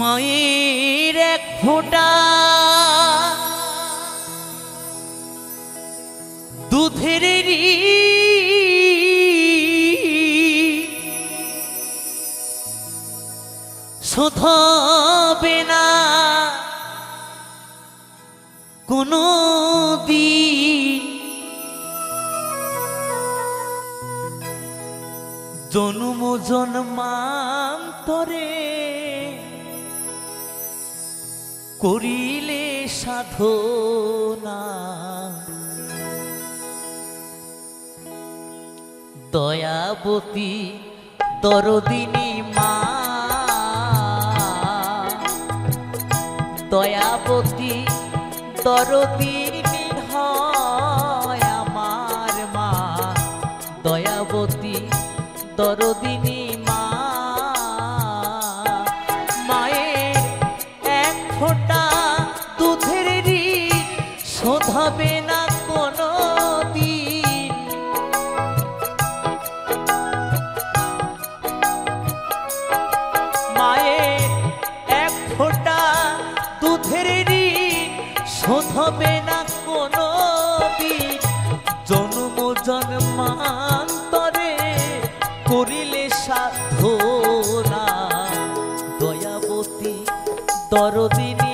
মায়ের এক ফোঁটা। দুধের শোধবে না। কোনো দিন জন্ম জন্মান্তরে করিলে সাধনা। দয়াবতী দরদিনী মা। দয়াবতী দরদিনী হয় আমার মা। দয়াবতী দরদিনী শোধাবে না কোনো দিন। মায়ের এক ফোঁটা দুধের ঋণ শোধবে না কোনো দিন। জন্ম জন্মান্তরে করিলে সাধনা। দয়াবতী দরদিনী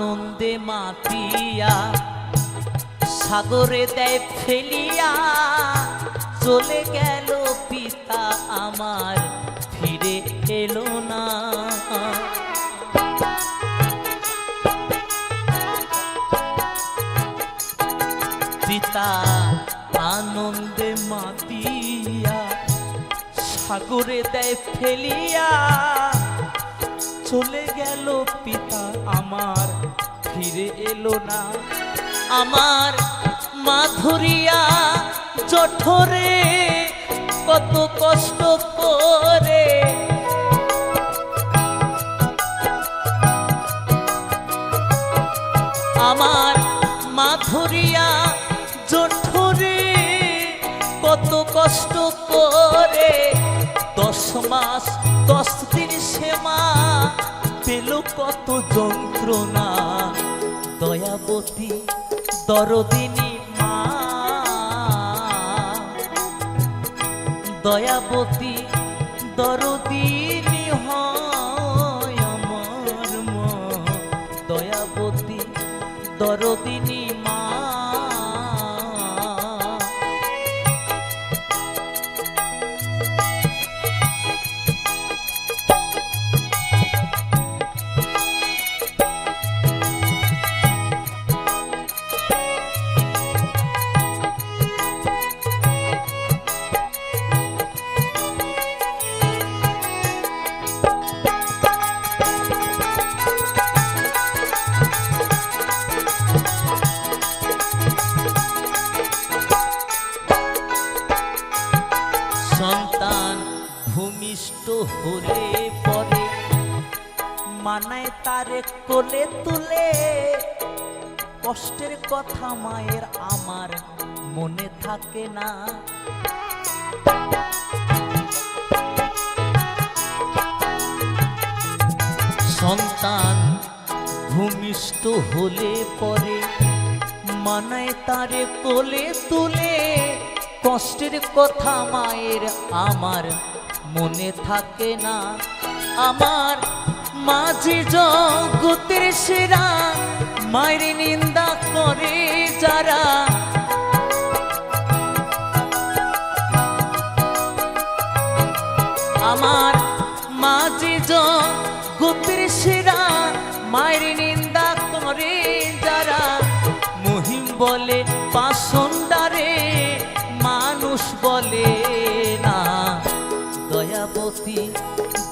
আনন্দে মাতিয়া সাগরে দেয় ফেলিয়া, চলে গেল পিতা আমার, ফিরে এলো না। পিতা আনন্দে মাতিয়া সাগরে দেয় ফেলিয়া চলে গেল পিতা আমার। ফিরে এলো না। আমার মাধুরিয়া জঠরে কত কষ্ট করে। আমার মাধুরিয়া জঠরে কত কষ্ট করে। দশ মাস দশ দিন কত যন্ত্রণা দয়াবতী দরদিনী মা। দয়াবতী দরদিনী হয় আমার মা দয়াবতী দরদিনী ভূমিষ্ঠ হলে পরে, মানায় তারে কোলে তুলে। কষ্টের কথা মায়ের আমার মনে থাকে না। সন্তান ভূমিষ্ঠ হলে পরে, মানায় তারে কোলে তুলে। কষ্টের কথা মায়ের আমার মনে থাকে না আমার মাঝে জগতের সেরা মায়ের নিন্দা করে যারা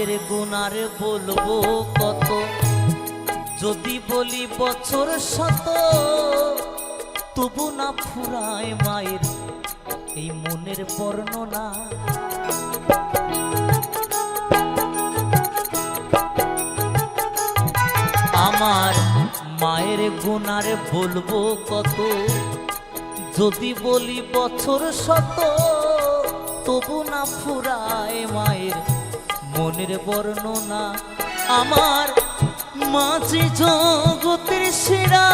মায়ের গুণার বলব কত? যদি বলি বছর শত, তবু না ফুরায় মায়ের এই মনের বর্ণনা। আমার মায়ের গুণার বলব কত? যদি বলি বছর শত, তবু না ফুরায় মায়ের মনের বর্ণনা আমার মাঝে জগতের সেরা,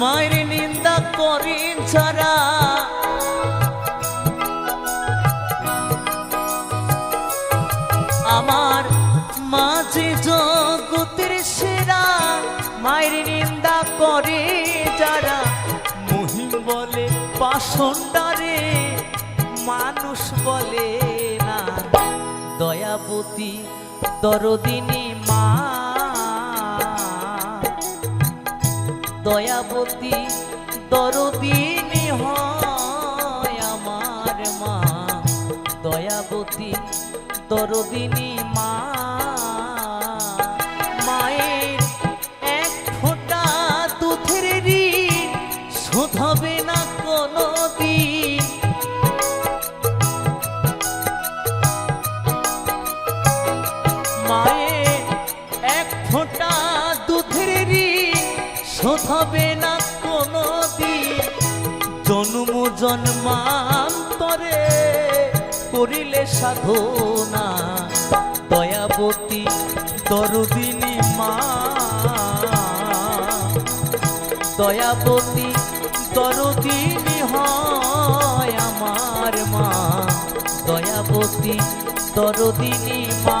মায়ের নিন্দা করেন যারা। আমার মাঝে জগতের সেরা, মায়ের নিন্দা করে যারা। মহিম বলে পাষণ্ডারে, মানুষ বলে দয়াবতী দরদিনী মা। দয়াবতী দরদিনী হয় আমার মা। দয়াবতী দরদিনী মা। ফোঁটা দুধের শোধ হবে না কোনো দিন জন্ম জন্মান্তরে করিলে সাধনা, দয়াবতী দরদিনী মা দয়াবতী দরদিনী হয় আমার মা। দয়াবতী দরদিনী মা